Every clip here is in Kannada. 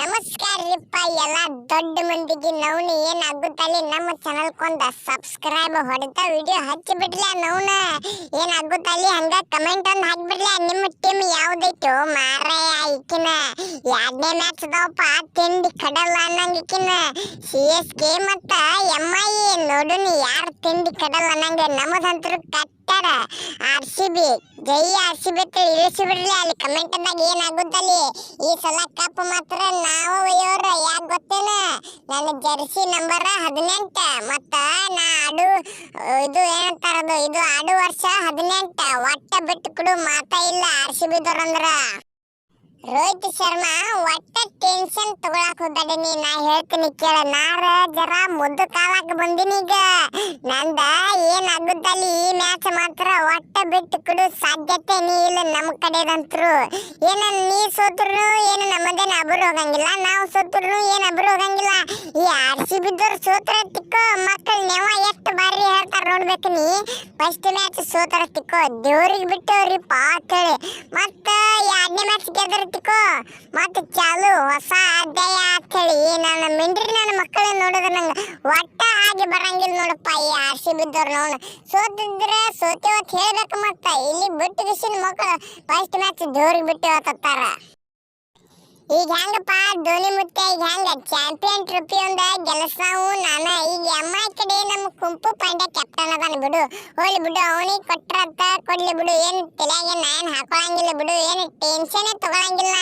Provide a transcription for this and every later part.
ನಮಸ್ಕಾರ ರೀಪ್ಪ, ಎಲ್ಲ ದೊಡ್ಡ ಮಂದಿಗೆ ನವ್ನ ಏನ್ ಆಗುತ್ತಲ್ಲಿ ನಮ್ಮ ಚಾನಲ್ ಕೊಂದ ಸಬ್ಸ್ಕ್ರೈಬ್ ಹೊಡೆದ ವಿಡಿಯೋ ಹಚ್ಚಿ ಬಿಡ್ಲ ಏನಾಗುತ್ತಲ್ಲಿ ಹಂಗ ಕಮೆಂಟ್ ಒಂದ್ ಹಾಕ್ಬಿಡ್ಲ ನಿಮ್ಮ ಟೀಮ್ ಯಾವ್ದೈತೋ ಮಾರಾಯ ಈಕಿನ. ಎರಡನೇ ಮ್ಯಾಚ್ ಅದಾವಪ್ಪ ತಿಂಡಿ ಕಡಲ್ಲ ಅನ್ನಂಗ ಈಕಿನ. ಸಿ ಎಸ್ ಕೆ ಮತ್ತ ಎಂ ಐ ನೋಡುನಿ ಯಾರು ತಿಂಡಿ ಕಡಲ್ಲ ಅನ್ನಂಗ? ನಮ್ಮದಂತರು ಕಟ್ಟಾರ. ಆರ್ ಸಿ ಬಿ ಜೈ ಆರ್ ಸಿ ಬಿ ಇಳಿಸಿ ಬಿಡ್ಲಿ ಅಲ್ಲಿ ಕಮೆಂಟ್ ಅಂದಾಗ ಏನಾಗುತ್ತಲ್ಲಿ ಈ ಸಲ ಕಪ್ ಮಾತ್ರ ನಾವು ಒಯ್ಯೋರ ಯಾಕೆ ಗೊತ್ತೇನ? ನನ್ನ ಜರ್ಸಿ ನಂಬರ್ ಹದಿನೆಂಟ, ಮತ್ತ ನಾ ಆಡು, ಇದು ಏನಂತಾರದು, ಇದು ಆಡು ವರ್ಷ ಹದಿನೆಂಟ. ಒಟ್ಟ ಬಿಟ್ಟು ಕೊಡು, ಮಾತಾ ಇಲ್ಲ ಆರ್ಸಿ ಸಿ ರೋಹಿತ್ ಶರ್ಮಾ, ಒಟ್ಟ ಟೆನ್ಷನ್ ತಗೊಳಕ್ ನೀ. ನಾ ಹೇಳ್ತೀನಿ ಕೇಳ. ನಾರ ಜರ ಮುದ್ದು ಕಾಲಕ್ಕೆ ಬಂದಿನಿ ಈಗ. ನಂದ ಏನ್ ಆಗುದಲ್ಲಿ ಈ ಮ್ಯಾಚ್ ಮಾತ್ರ ಒಟ್ಟ ಬಿಟ್ಟು ಕೊಡು. ಸಾಧ್ಯತೆ ನೀ ಇಲ್ಲ ನಮ್ಮ ಕಡೆದಂತ್ರು. ಏನ ನೀ ಸೋತ್ರು ಏನ ನಮ್ಮದೇನ ಅಬ್ರು ಹೋಗಂಗಿಲ್ಲ. ನಾವು ಸೋತ್ರು ಏನ ಅಬ್ರು ಹೋಗಂಗಿಲ್ಲ. ಈ ಆರ್ ಸಿ ಬಿದ್ದವ್ರು ಸೋತ್ರ ತಿಕ್ಕೋ ಮಕ್ಕಳು ನೆವ ಎಷ್ಟು ಬಾರಿ ಹೇಳ್ತಾರ ನೋಡ್ಬೇಕು ನೀ. ಫಸ್ಟ್ ಮ್ಯಾಚ್ ಸೋತರ ತಿಕ್ಕೋ. ದೇವ್ರಿಗೆ ಬಿಟ್ಟವ್ರಿಪ್ಪ ಕೇಳಿ ಮತ್ತ ಎರಡನೇ ಗೆದ್ರ ಮತ್ತೆ ಚಾಲು, ಹೊಸ ಅಧ್ಯಾಯ ಅಂತೇಳಿ ನನ್ನ ಮಿಂಡ್ರಿ ನನ್ನ ಮಕ್ಕಳೇ ನೋಡಿದ್ರೆ ನಂಗೆ ಒಟ್ಟ ಆಗಿ ಬರಂಗಿಲ್ಲ ನೋಡಪ್ಪ ಈ ಆರ್ ಸಿ ಬಿದ್ದವ್ರು ನೋಡು. ಸೋತಿದ್ರೆ ಸೋತೇವತ್ ಹೇಳ್ಬೇಕು ಮತ್ತ. ಇಲ್ಲಿ ಬಿಟ್ಟು ಬಿಸಿನ ಮಕ್ಕಳು ಫಸ್ಟ್ ಮ್ಯಾಚ್ ದೇವ್ರಿಗೆ ಬಿಟ್ಟು ಹೋತಾರ ಈಗ ಹೆಂಗಪ್ಪ? ಧೋನಿ ಮುತ್ತೆ ಈಗ ಹೆಂಗ? ಚಾಂಪಿಯನ್ ಟ್ರೋಫಿ ಒಂದ ಗೆಲ್ಸಾವು ನಾನ ಕುಂಪು ಪಾಂಡ್ಯ ಕ್ಯಾಪ್ಟನ್ ಅದಾನ ಬಿಡು. ಹೋಗ್ಲಿ ಬಿಡು, ಅವನಿಗೆ ಕೊಟ್ರಂತ ಕೊಡ್ಲಿ ಬಿಡು. ಏನು ತಲೆಗೆ ನಾನು ಹಾಕೊಳಂಗಿಲ್ಲ ಬಿಡು. ಏನು ಟೆನ್ಷನ್ ತಗೊಳಂಗಿಲ್ಲ.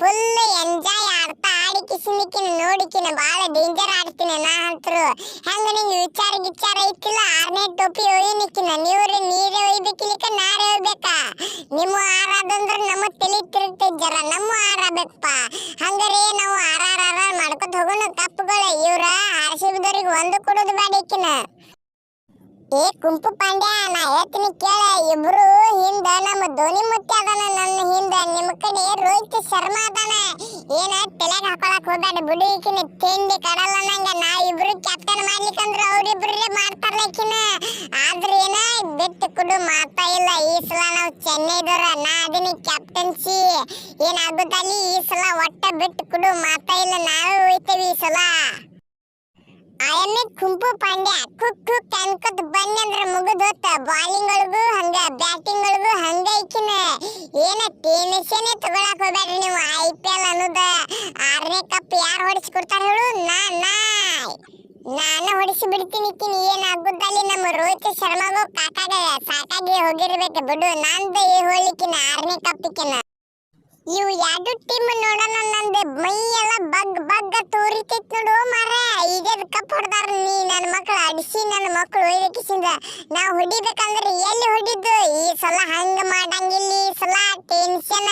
ಫುಲ್ ಎಂಜಾಯ್ ಆಡ್ತಾ ಆಡಿ ಕಿಸಿನಿಕಿನ ನೋಡಿಕಿನ ಭಾಳ ಡೇಂಜರ್ ಆಡ್ತೀನಿ ನಾ ಅಂತರು. ಹೆಂಗ ನಿಂಗೆ ವಿಚಾರ ಗಿಚಾರ ಐತಿಲ್ಲ? ಆರನೇ ಟೋಪಿ ಒಯ್ಯನಿಕ್ಕಿನ. ನೀವ್ರಿ ನೀರೇ ಒಯ್ಬೇಕಿಲಿಕ ನಾರೇ ಒಯ್ಬೇಕಾ? ನಿಮ್ಮ ಆರಾದಂದ್ರ ನಮ್ಮ ತಲೆ ತಿರುತ್ತೆ ಜರ. ನಮ್ಮ ಆರಾಬೇಕಪ್ಪ ಹಂಗಾರೆ ನಾವು ಆರ್ ಮಾಡ್ಕೊಂಡು ಮಾಡ್ಕೊತ ಹೋಗೋಣ ಕಪ್ಪುಗಳ ಇವ್ರ ಆರ್ ಒಂದು ಕೊಡೋದು ಬೇಡ ಈಕಿನ. ಏ ಕುಂಪು ಪಾಂಡ್ಯ, ನಾ ಹೇಳ್ತೀನಿ ಕೇಳ, ಇಬ್ರು ಹಿಂದ ನಮ್ಮ ಧೋನಿ ಮುತ್ಯ ಅದಾನ, ನನ್ನ ಹಿಂದ. ನಿಮ್ಮ ಕಡೆ ರೋಹಿತ್ ಶರ್ಮಾ ಅದಾನ. ಏನ ತಲೆಗೆ ಹಾಕೊಳಕ್ ಹೋದಾಡ ಬಿಡು ಈಕಿನ ತಿಂಡಿ ಕಡಲ್ಲ ನಂಗ. ನಾ ಇಬ್ರು ಕ್ಯಾಪ್ಟನ್ ಮಾಡ್ಲಿಕ್ಕಂದ್ರ ಅವ್ರಿಬ್ರೇ ಮಾಡ್ತಾರಲ್ಲ ಆದ್ರೆ ಏನ, ಬಿಟ್ಟು ಕೊಡು, ಮಾತಾ ಇಲ್ಲ. ಈ ಸಲ ನಾವು ಚೆನ್ನೈದವ್ರ, ನಾ ಅದೀನಿ ಕ್ಯಾಪ್ಟನ್ಸಿ ಏನಾಗುತ್ತಲ್ಲಿ ಈ ಸಲ ಒಟ್ಟ ಬಿಟ್ಟು ಕೊಡು, ಮಾತಾ ಇಲ್ಲ, ನಾವೇ ಹೋಯ್ತೇವಿ ಈ ಸಲ. ಆಯಮ್ಮೆ ಕುಂಪು ಪಾಂಡ್ಯ ಕುಕ್ ಕುಕ್ ಅನ್ಕೊತ್ ಬನ್ನಿ ಅಂದ್ರ ಮುಗಿದೋತ ಬಾಲಿಂಗ್ ಒಳಗೂ ಹಂಗ ಬ್ಯಾಟಿಂಗ್ ಒಳಗೂ ಹಂಗ ಐಕಿನ. ಏನ ಟೆನ್ಷನ್ ತಗೊಳಕ್ ಹೋಗ್ಬೇಡ್ರಿ ನೀವು. ಐ ಪಿ ಎಲ್ ಅನ್ನೋದ ಆರನೇ ಕಪ್ ಯಾರು ಹೊಡಿಸ್ಕೊಡ್ತಾರ ಹೇಳು? ನಾ ನಾ. ನಾನು ಹೊಡಿಸಿ ಬಿಡ್ತೀನಿ ಇಕ್ಕಿನಿ ಏನಾಗುತ್ತಲ್ಲಿ ನಮ್ಮ ರೋಹಿತ್ ಶರ್ಮಾಗೂ ಕಾಕಾಗ ಸಾಕಾಗಿ ಹೋಗಿರ್ಬೇಕು ಬಿಡು. ನಂದು ಹೋಗ್ಲಿಕ್ಕಿನ ಆರನೇ ಕಪ್ಪಿಕಿನ ಇವು ಎರಡು ಟೀಮ್ ನೋಡೋಣ ನಂದು. ಮೈ ಎಲ್ಲ ಬಗ್ ಬಗ್ಗ ತೋರಿತೈತ್ ನೋಡು ಮಾರ ಈಗದ ಕಪ್ ಹೊಡ್ದಾರ ನೀ ನನ್ನ ಮಕ್ಕಳು ಅಡಿಸಿ ನನ್ನ ಮಕ್ಕಳು ಒಯ್ದಕ್ಕಿಸಿಂದ ನಾವು ಹೊಡಿಬೇಕಂದ್ರೆ ಎಲ್ಲಿ ಹೊಡಿದ್ದು? ಈ ಸಲ ಹಂಗ ಮಾಡಂಗಿಲ್ಲ, ಈ ಸಲ ಟೆನ್ಷನ್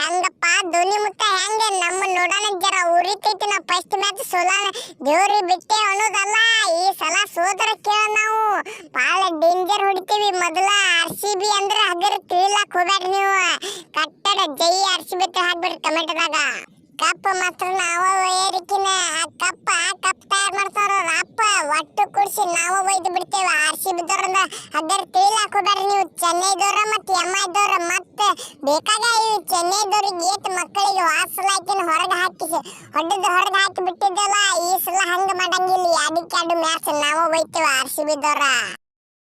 ಹಂಗಪ್ಪ, ಧ್ವನಿ ಮುತ್ತ ಹೆಂಗೆ? ನಮ್ಮ ನೋಡೋಣ ಜರ ಉರಿತೈತಿ ನಾ ಫಸ್ಟ್ ಮ್ಯಾಚ್ ಸೋಲಾನ. ದೇವ್ರಿ ಬಿಟ್ಟೆ ಅನ್ನೋದಲ್ಲ, ಈ ಸಲ ಸೋದರ ಕೇಳ ನಾವು. ಭಾಳ ಡೇಂಜರ್ ಹೊಡಿತೀವಿ ಮೊದಲ ಆರ್ ಸಿ ಬಿ ಅಂದ್ರೆ ಹಗರ್ ತಿಳಿಲಾಕ್ ಹೋಗ್ಬೇಡ್ರಿ ನೀವು. ಕಟ್ಟಡ ಜೈ ಆರ್ ಸಿ ಬಿ ಹಾಕ್ಬಿಡ್ರಿ ಕಮೆಂಟ್ದಾಗ. ಕಪ್ ಮಾತ್ರ ನಾವ ಏರಿಕಿನ ಆ ಕಪ್ಪ ಕಪ್ ಕೂಡ್ಸಿ ನಾವು ಒಯ್ದು ಬಿಡ್ತೇವೆ. ಆರ್ ಸಿ ಬಿದ್ದವ್ರಂದ ಅದರ ತಿಳಿಲಾಕ್ ಹೋಗ್ಬೇಡ್ರಿ ನೀವು. ಚೆನ್ನೈದವ್ರ ಮತ್ತೆ ಎಂ ಐದವ್ರ ಮತ್ತು ಬೇಕಾಗ ಇವು ಚೆನ್ನೈದವ್ರಿಗೆ ಏಟ್ ಮಕ್ಕಳಿಗೆ ವಾಸಲಾಕಿನ ಹೊರಗೆ ಹಾಕಿಸಿ ಹೊಡೆದು ಹೊರಗೆ ಹಾಕಿ ಬಿಟ್ಟಿದ್ದಲ್ಲ ಈ ಸಲ ಹಂಗ ಮಾಡಂಗಿಲ್ಲ. ಅದಕ್ಕೆ ಎರಡು ಮ್ಯಾಚ್ ನಾವು ಒಯ್ತೇವೆ ಆರ್ ಬಿದ್ದವ್ರ